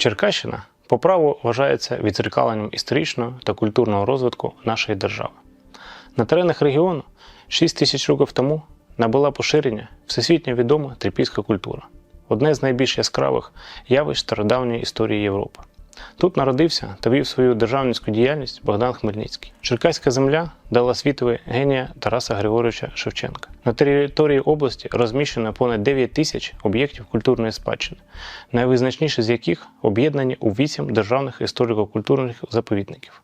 Черкащина по праву вважається відзеркаленням історичного та культурного розвитку нашої держави. На теренах регіону 6 тисяч років тому набула поширення всесвітньо відома трипільська культура, одне з найбільш яскравих явищ стародавньої історії Європи. Тут народився та вів свою державницьку діяльність Богдан Хмельницький. Черкаська земля дала світові генія Тараса Григоровича Шевченка. На території області розміщено понад 9 тисяч об'єктів культурної спадщини, найвизначніші з яких об'єднані у 8 державних історико-культурних заповідників.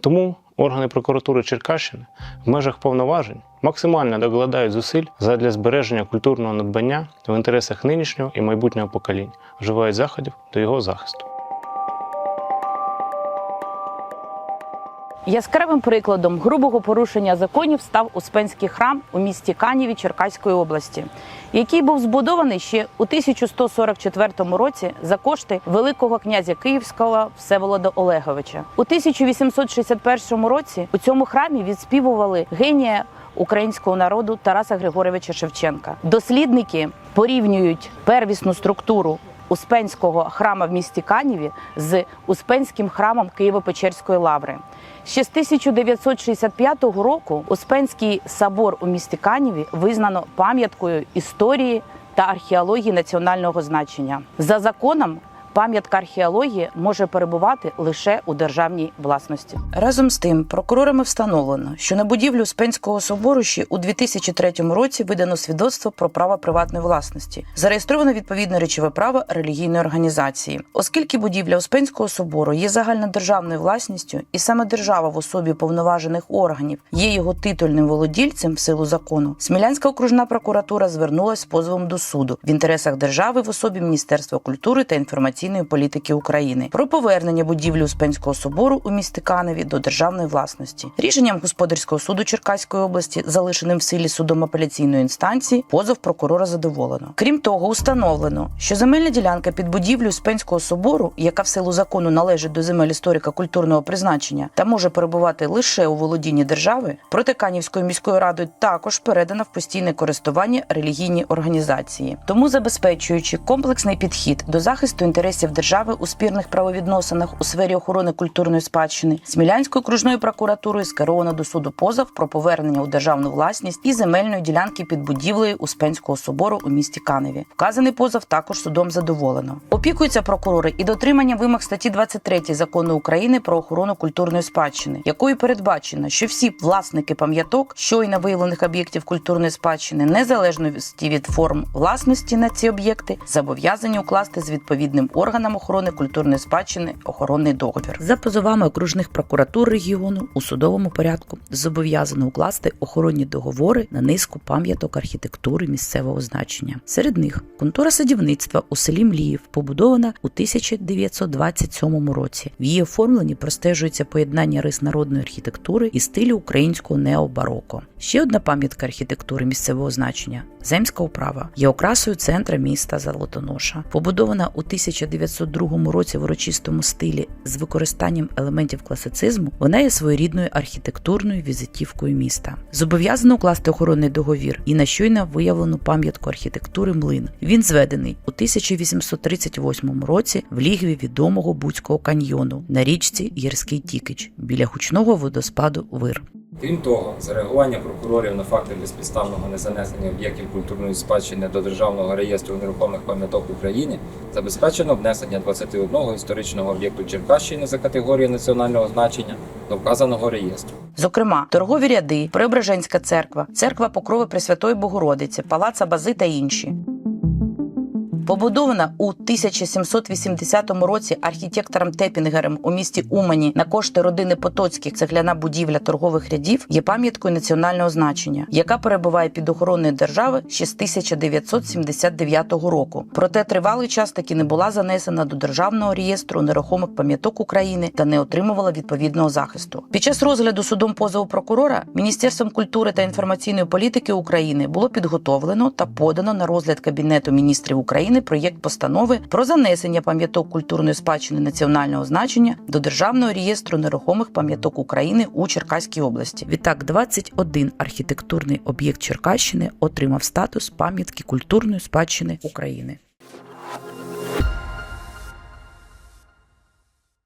Тому органи прокуратури Черкащини в межах повноважень максимально докладають зусиль задля збереження культурного надбання в інтересах нинішнього і майбутнього поколінь, вживають заходів до його захисту. Яскравим прикладом грубого порушення законів став Успенський храм у місті Каніві Черкаської області, який був збудований ще у 1144 році за кошти Великого князя Київського Всеволода Олеговича. У 1861 році у цьому храмі відспівували генія українського народу Тараса Григоровича Шевченка. Дослідники порівнюють первісну структуру Успенського храма в місті Каніві з Успенським храмом Києво-Печерської лаври. Ще з 1965 року Успенський собор у місті Каніві визнано пам'яткою історії та археології національного значення. За законом пам'ятка археології може перебувати лише у державній власності. Разом з тим, прокурорами встановлено, що на будівлю Успенського собору ще у 2003 році видано свідоцтво про право приватної власності. Зареєстровано відповідне речове право релігійної організації, оскільки будівля Успенського собору є загальнодержавною власністю, і саме держава в особі повноважених органів є його титульним володільцем в силу закону. Смілянська окружна прокуратура звернулася з позовом до суду в інтересах держави в особі Міністерства культури та інформаційної політики України про повернення будівлі Успенського собору у місті Каневі до державної власності. Рішенням господарського суду Черкаської області, залишеним в силі судом апеляційної інстанції, позов прокурора задоволено. Крім того, установлено, що земельна ділянка під будівлю Успенського собору, яка в силу закону належить до земель історико культурного призначення та може перебувати лише у володінні держави, проти Канівською міською радою також передана в постійне користування релігійній організації. Тому, забезпечуючи комплексний підхід до захисту інтересів держави у спірних правовідносинах у сфері охорони культурної спадщини, Смілянською окружною прокуратурою скеровано до суду позов про повернення у державну власність і земельної ділянки під будівлею Успенського собору у місті Каневі. Вказаний позов також судом задоволено. Опікуються прокурори і дотримання вимог статті 23 закону України про охорону культурної спадщини, якою передбачено, що всі власники пам'яток, щойно виявлених об'єктів культурної спадщини, незалежно від форм власності на ці об'єкти, зобов'язані укласти з відповідним органам охорони культурної спадщини охоронний договір. За позовами окружних прокуратур регіону у судовому порядку зобов'язано укласти охоронні договори на низку пам'яток архітектури місцевого значення. Серед них контора садівництва у селі Мліїв побудована у 1927 році. В її оформленні простежується поєднання рис народної архітектури і стилю українського необароко. Ще одна пам'ятка архітектури місцевого значення земська управа є окрасою центра міста Золотоноша, побудована у 1902 році в урочистому стилі з використанням елементів класицизму. Вона є своєрідною архітектурною візитівкою міста. Зобов'язано укласти охоронний договір і на щойно виявлену пам'ятку архітектури млин. Він зведений у 1838 році в лігві відомого Буцького каньйону на річці Єрський Тікич біля гучного водоспаду Вир. Крім того, за реагування прокурорів на факти безпідставного незанесення об'єктів культурної спадщини до Державного реєстру нерухомих пам'яток України забезпечено внесення 21 історичного об'єкту Черкащини за категорією національного значення до вказаного реєстру. Зокрема, торгові ряди, Преображенська церква, церква Покрови Пресвятої Богородиці, Палац Абази та інші. Побудована у 1780 році архітектором Тепінгером у місті Умані на кошти родини Потоцьких цегляна будівля торгових рядів є пам'яткою національного значення, яка перебуває під охороною держави ще з 1979 року. Проте тривалий час таки не була занесена до державного реєстру нерухомих пам'яток України та не отримувала відповідного захисту. Під час розгляду судом позову прокурора Міністерством культури та інформаційної політики України було підготовлено та подано на розгляд Кабінету міністрів України Черкащини проєкт постанови про занесення пам'яток культурної спадщини національного значення до Державного реєстру нерухомих пам'яток України у Черкаській області. Відтак, 21 архітектурний об'єкт Черкащини отримав статус пам'ятки культурної спадщини України.